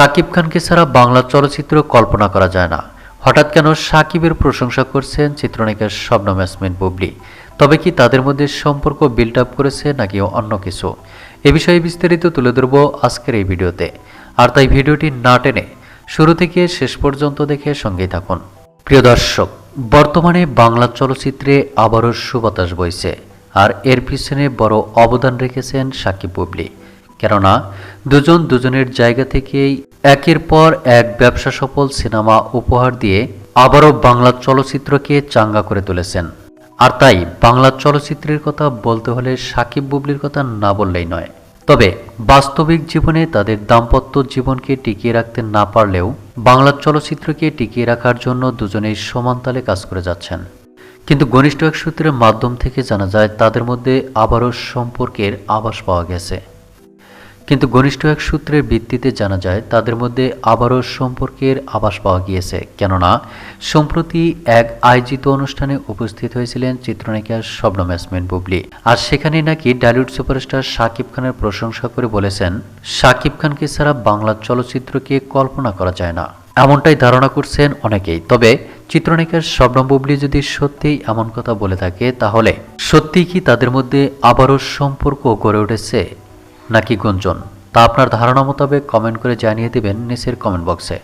শাকিব খানকে ছাড়া বাংলা চলচ্চিত্র কল্পনা করা যায় না। হঠাৎ কেন সাকিবের প্রশংসা করছেন চিত্রনায়িকা শবনম ইয়াসমিন বুবলি? তবে কি তাদের মধ্যে সম্পর্ক বিল্ড আপ করেছে নাকি অন্য কিছু? এ বিষয়ে বিস্তারিত তুলে ধরব আজকের এই ভিডিওতে। আর তাই ভিডিওটি না টেনে শুরু থেকে শেষ পর্যন্ত দেখে সঙ্গেই থাকুন। প্রিয় দর্শক, বর্তমানে বাংলা চলচ্চিত্রে আবারও সুবাতাস বইছে, আর এর পিছনে বড় অবদান রেখেছেন সাকিব বুবলি। কেননা, দুজন দুজনের জায়গা থেকেই একের পর এক ব্যবসা সফল সিনেমা উপহার দিয়ে আবারও বাংলা চলচ্চিত্রকে চাঙ্গা করে তুলেছেন। আর তাই বাংলা চলচ্চিত্রের কথা বলতে হলে সাকিব বুবলির কথা না বললেই নয়। তবে বাস্তবিক জীবনে তাদের দাম্পত্য জীবনকে টিকিয়ে রাখতে না পারলেও বাংলা চলচ্চিত্রকে টিকিয়ে রাখার জন্য দুজনেই সমান তালে কাজ করে যাচ্ছেন। কিন্তু ঘনিষ্ঠ এক সূত্রের মাধ্যম থেকে জানা যায়, তাদের মধ্যে আবারও সম্পর্কের আভাস পাওয়া গেছে। কিন্তু ঘনিষ্ঠ এক সূত্রের ভিত্তিতে জানা যায়, তাদের মধ্যে আবারও সম্পর্কের আভাস পাওয়া গিয়েছে। কেননা, সম্প্রতি এক আয়োজিত অনুষ্ঠানে উপস্থিত হয়েছিলেন চিত্রনায়িকা শবনম ইয়াসমিন বুবলি। আর সেখানে নাকি ডালিউড সুপারস্টার শাকিব খানের প্রশংসা করে বলেছেন, শাকিব খানকে ছাড়া বাংলা চলচ্চিত্রকে কল্পনা করা যায় না। এমনটাই ধারণা করছেন অনেকেই। তবে চিত্রনায়িকা শবনম বুবলি যদি সত্যিই এমন কথা বলে থাকে, তাহলে সত্যিই কি তাদের মধ্যে আবারও সম্পর্ক গড়ে উঠেছে? নাকি গুঞ্জন? তা আপনার ধারণা মোতাবেক কমেন্ট করে জানিয়ে দেবেন নিচের কমেন্ট বক্সে।